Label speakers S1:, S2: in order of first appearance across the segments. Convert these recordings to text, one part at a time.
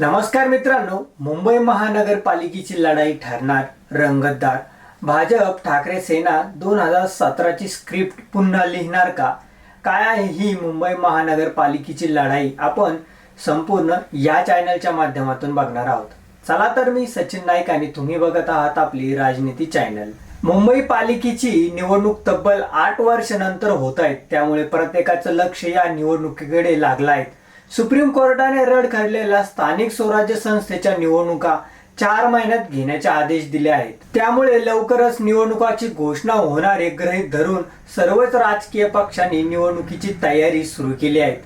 S1: नमस्कार मित्रांनो मुंबई महानगरपालिकेची लढाई ठरणार रंगतदार. भाजप ठाकरे सेना दोन हजार सतराची स्क्रिप्ट पुन्हा लिहिणार का? काय आहे ही मुंबई महानगरपालिकेची लढाई? आपण संपूर्ण या चॅनलच्या माध्यमातून बघणार आहोत. चला तर मी सचिन नाईक आणि तुम्ही बघत आहात आपली राजनीती चॅनल मुंबई पालिकेची निवडणूक तब्बल आठ वर्षानंतर होत आहेत त्यामुळे प्रत्येकाचं लक्ष या निवडणुकीकडे लागलं आहे. सुप्रीम कोर्टाने रड काढलेल्या स्थानिक स्वराज्य संस्थेच्या निवडणुका चार महिन्यात घेण्याचे आदेश दिले आहेत. त्यामुळे लवकरच निवडणुकाची घोषणा होणार हे धरून सर्वच राजकीय पक्षांनी निवडणुकीची तयारी सुरू केली आहे.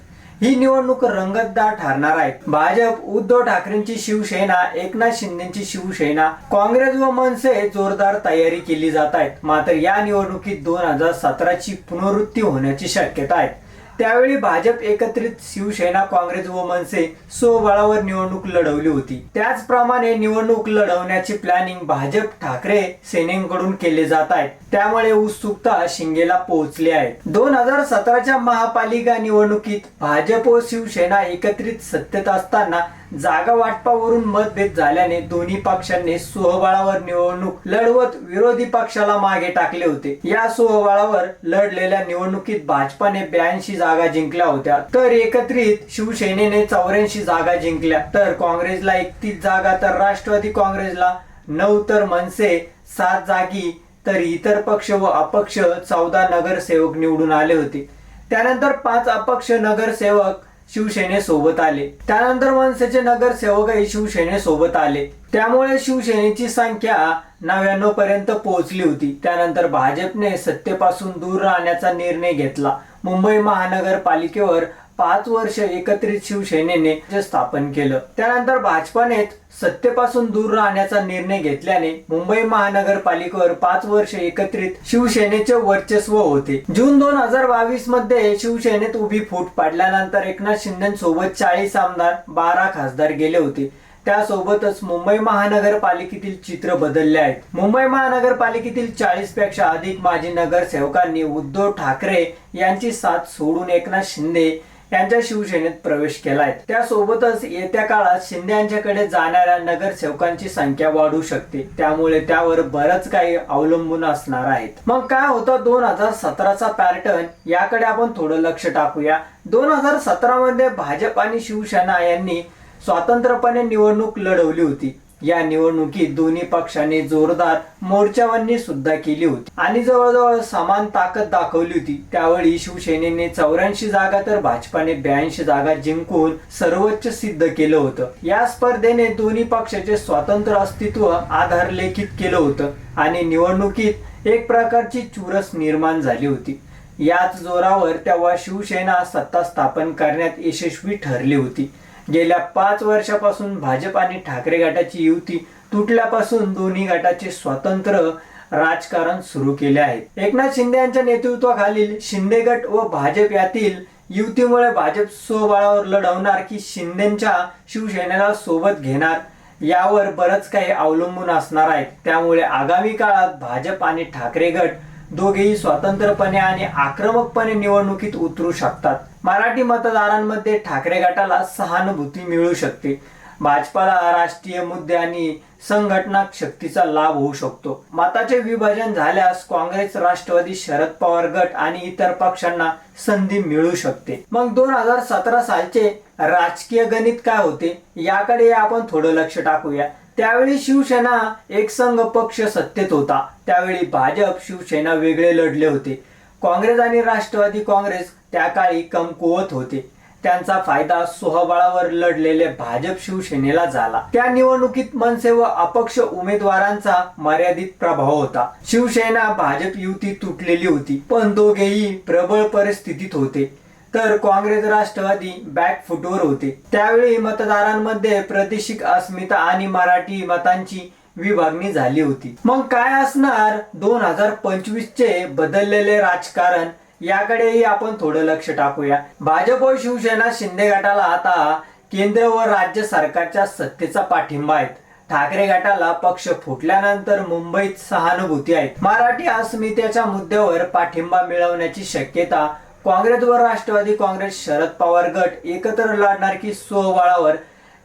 S1: ही निवडणूक रंगतदार ठरणार आहेत. भाजप उद्धव ठाकरेंची शिवसेना एकनाथ शिंदेची शिवसेना काँग्रेस व मनसे जोरदार तयारी केली जात आहेत. मात्र या निवडणुकीत दोन हजार सतराची पुनरावृत्ती होण्याची शक्यता आहे. त्यावेळी भाजप एकत्रित शिवसेना काँग्रेस व मनसे स्वबळावर निवडणूक लढवली होती. त्याचप्रमाणे निवडणूक लढवण्याची प्लॅनिंग भाजप ठाकरे सेनेकडून केले जात आहेत त्यामुळे उत्सुकता शिंगेला पोहोचली आहे. दोन हजार सतराच्या महापालिका निवडणुकीत भाजप व शिवसेना एकत्रित सत्तेत असताना जागा वाटपावरून मतभेद झाल्याने दोन्ही पक्षांनी सोहबाळावर निवडणूक लढवत विरोधी पक्षाला मागे टाकले होते. या सोहबाळावर लढलेल्या निवडणुकीत भाजपाने ब्याऐंशी जागा जिंकल्या होत्या. तर एकत्रित शिवसेनेने चौऱ्याऐंशी जागा जिंकल्या. तर काँग्रेसला एकतीस जागा तर राष्ट्रवादी काँग्रेसला नऊ तर मनसे सात जागी तर इतर पक्ष व अपक्ष चौदा नगरसेवक निवडून आले होते. त्यानंतर पाच अपक्ष नगरसेवक शिवसेनेसोबत आले. त्यानंतर मनसेचे नगरसेवकही शिवसेनेसोबत आले. त्यामुळे शिवसेनेची संख्या नव्याण्णव पर्यंत पोहोचली होती. त्यानंतर भाजपने सत्तेपासून दूर राहण्याचा निर्णय घेतला. मुंबई महानगरपालिकेवर पाच वर्ष एकत्रित शिवसेनेने जे स्थापन केलं. त्यानंतर भाजपाने सत्तेपासून दूर राहण्याचा निर्णय घेतल्याने मुंबई महानगरपालिकेवर पाच वर्ष एकत्रित शिवसेनेचे वर्चस्व होते. जून दोन हजार बावीसमध्ये शिवसेनेत उभी फूट पाडल्यानंतर एकनाथ शिंदेसोबत चाळीस आमदार बारा खासदार गेले होते. त्यासोबतच मुंबई महानगरपालिकेतील चित्र बदलले आहेत. मुंबई महानगरपालिकेतील चाळीसपेक्षा अधिक माजी नगरसेवकांनी उद्धव ठाकरे यांची साथ सोडून एकनाथ शिंदे यांच्या शिवसेनेत प्रवेश केलाय. त्यासोबतच येत्या काळात शिंदे यांच्याकडे जाणाऱ्या नगरसेवकांची संख्या वाढू शकते. त्यामुळे त्यावर बरंच काही अवलंबून असणार आहेत. मग काय होतं दोन हजार सतराचा पॅटर्न? याकडे आपण थोडं लक्ष टाकूया. दोन हजार सतरा मध्ये भाजप आणि शिवसेना यांनी स्वतंत्रपणे निवडणूक लढवली होती. या निवडणुकीत दोन्ही पक्षांनी जोरदार मोर्चावांनी सुद्धा केली होती. आणि जवळजवळ समान ताकद दाखवली होती. त्यावेळी शिवसेनेने चौऱ्याऐंशी जागा तर भाजपाने ब्याऐंशी जागा जिंकून सर्वोच्च सिद्ध केलं होतं. या स्पर्धेने दोन्ही पक्षाचे स्वतंत्र अस्तित्व आधारलेखित केलं होतं आणि निवडणुकीत एक प्रकारची चुरस निर्माण झाली होती. याच जोरावर तेव्हा शिवसेना सत्ता स्थापन करण्यात यशस्वी ठरली होती. गेल्या पाच वर्षापासून भाजप आणि ठाकरे गटाची युती तुटल्यापासून दोन्ही गटाचे स्वतंत्र राजकारण सुरू केले आहे. एकनाथ शिंदे यांच्या नेतृत्वाखालील शिंदे गट व भाजप यातील युतीमुळे भाजप स्वबळावर लढवणार की शिंदेच्या शिवसेनेला सोबत घेणार यावर बरंच काही अवलंबून असणार आहे. त्यामुळे आगामी काळात भाजप आणि ठाकरे गट दोघेही स्वतंत्रपणे आणि आक्रमकपणे निवडणुकीत उतरू शकतात. मराठी मतदारांमध्ये ठाकरे गटाला सहानुभूती मिळू शकते. भाजपाला राष्ट्रीय मुद्दे आणि संघटना शक्तीचा लाभ होऊ शकतो. मताचे विभाजन झाल्यास काँग्रेस राष्ट्रवादी शरद पवार गट आणि इतर पक्षांना संधी मिळू शकते. मग दोन हजार सतरा सालचे राजकीय गणित काय होते? याकडे आपण थोडं लक्ष टाकूया. त्यावेळी शिवसेना एक संघ पक्ष सत्तेत होता. त्यावेळी भाजप शिवसेना वेगळे लढले होते. काँग्रेस आणि राष्ट्रवादी काँग्रेस त्या काळी कमकुवत होते. त्यांचा फायदा सोहबळावर लढलेले भाजप शिवसेनेला झाला. त्या निवडणुकीत मनसे व अपक्ष उमेदवारांचा मर्यादित प्रभाव होता. शिवसेना भाजप युती तुटलेली होती पण दोघेही प्रबळ परिस्थितीत होते. तर काँग्रेस राष्ट्रवादी बॅक फुटवर होते. त्यावेळी मतदारांमध्ये प्रादेशिक अस्मिता आणि मराठी मतांची विभागणी झाली होती. मग काय असणार? दोन हजार पंचवीस चे बदललेले राजकारण याकडेही आपण थोडं लक्ष टाकूया. भाजप व शिवसेना शिंदे गटाला आता केंद्र व राज्य सरकारच्या सत्तेचा पाठिंबा आहे ठाकरे गटाला पक्ष फुटल्यानंतर मुंबईत सहानुभूती आहे मराठी अस्मितेच्या मुद्द्यावर पाठिंबा मिळवण्याची शक्यता काँग्रेस व राष्ट्रवादी काँग्रेस शरद पवार गट एकत्र लढणार की स्वबळावर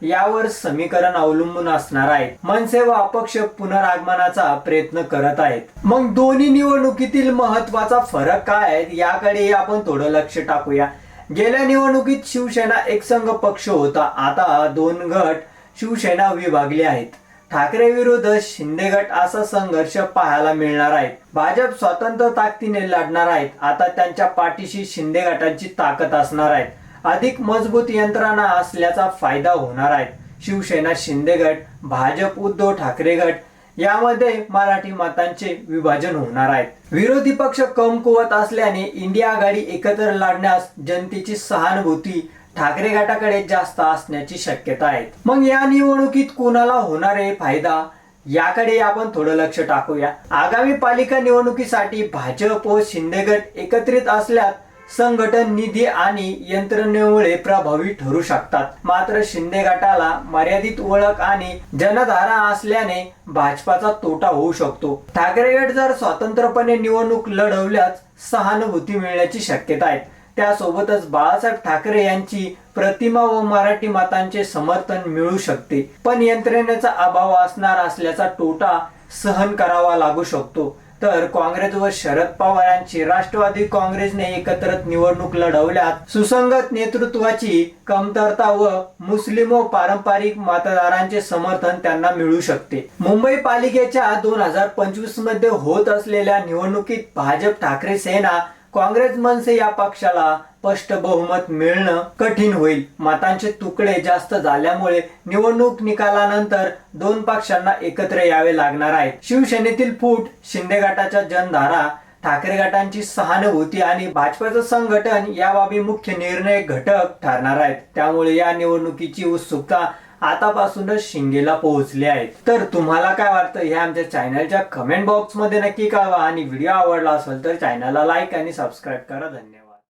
S1: यावर समीकरण अवलंबून असणार आहे. मनसे व अपक्ष पुनरागमनाचा प्रयत्न करत आहेत. मग दोन्ही निवडणुकीतील महत्त्वाचा फरक काय आहे? याकडे आपण थोडं लक्ष टाकूया. गेल्या निवडणुकीत शिवसेना एकसंघ पक्ष होता. आता दोन गट शिवसेना विभागली आहेत. ठाकरे विरुद्ध शिंदे गट असा संघर्ष पाहायला मिळणार आहे भाजप स्वतंत्र ताकदीने लढणार आहेत. आता त्यांच्या पाठीशी शिंदे गटाची ताकद असणार आहे अधिक मजबूत यंत्रणा असल्याचा फायदा होणार आहे. शिवसेना शिंदे गट भाजप उद्धव ठाकरे गट यामध्ये मराठी मतांचे विभाजन होणार आहे विरोधी पक्ष कमकुवत असल्याने इंडिया आघाडी एकत्र लढण्यास जनतेची सहानुभूती ठाकरे गटाकडे जास्त असण्याची शक्यता आहे. मग या निवडणुकीत कोणाला होणार आहे फायदा? याकडे आपण थोडं लक्ष टाकूया. आगामी पालिका निवडणुकीसाठी भाजप व शिंदे गट एकत्रित असल्यास संघटन निधी आणि यंत्रणेमुळे प्रभावी ठरू शकतात. मात्र शिंदे गटाला मर्यादित ओळख आणि जनधारा असल्याने भाजपाचा तोटा होऊ शकतो. ठाकरे गट जर स्वतंत्रपणे निवडणूक लढवल्यास सहानुभूती मिळण्याची शक्यता आहे. त्यासोबतच बाळासाहेब ठाकरे यांची प्रतिमा व मराठी मतांचे समर्थन मिळू शकते. पण यंत्रणेचा अभाव असणार असल्याचा तोटा सहन करावा लागू शकतो. तर काँग्रेस व शरद पवार यांची राष्ट्रवादी काँग्रेसने एकत्र निवडणूक लढवल्यात. सुसंगत नेतृत्वाची कमतरता व मुस्लिम व पारंपरिक मतदारांचे समर्थन त्यांना मिळू शकते. मुंबई पालिकेच्या दोन हजार पंचवीसमध्ये होत असलेल्या निवडणुकीत भाजप ठाकरे सेना काँग्रेस मनसे या पक्षाला स्पष्ट बहुमत मिळणं कठीण होईल. मतांचे तुकडे जास्त झाल्यामुळे निवडणूक निकालानंतर दोन पक्षांना एकत्र यावे लागणार आहे. शिवसेनेतील फूट शिंदे गटाच्या जनधारा ठाकरे गटांची सहानुभूती आणि भाजपाचं संघटन या बाबी मुख्य निर्णय घटक ठरणार आहेत. त्यामुळे या निवडणुकीची उत्सुकता आतापासूनच शिंगेला पोहोचले आहेत. तर तुम्हाला काय वाटतं? हे आमच्या चॅनलच्या कमेंट बॉक्समध्ये नक्की कळवा. आणि व्हिडिओ आवडला असेल तर चॅनलला लाईक आणि सबस्क्राईब करा. धन्यवाद.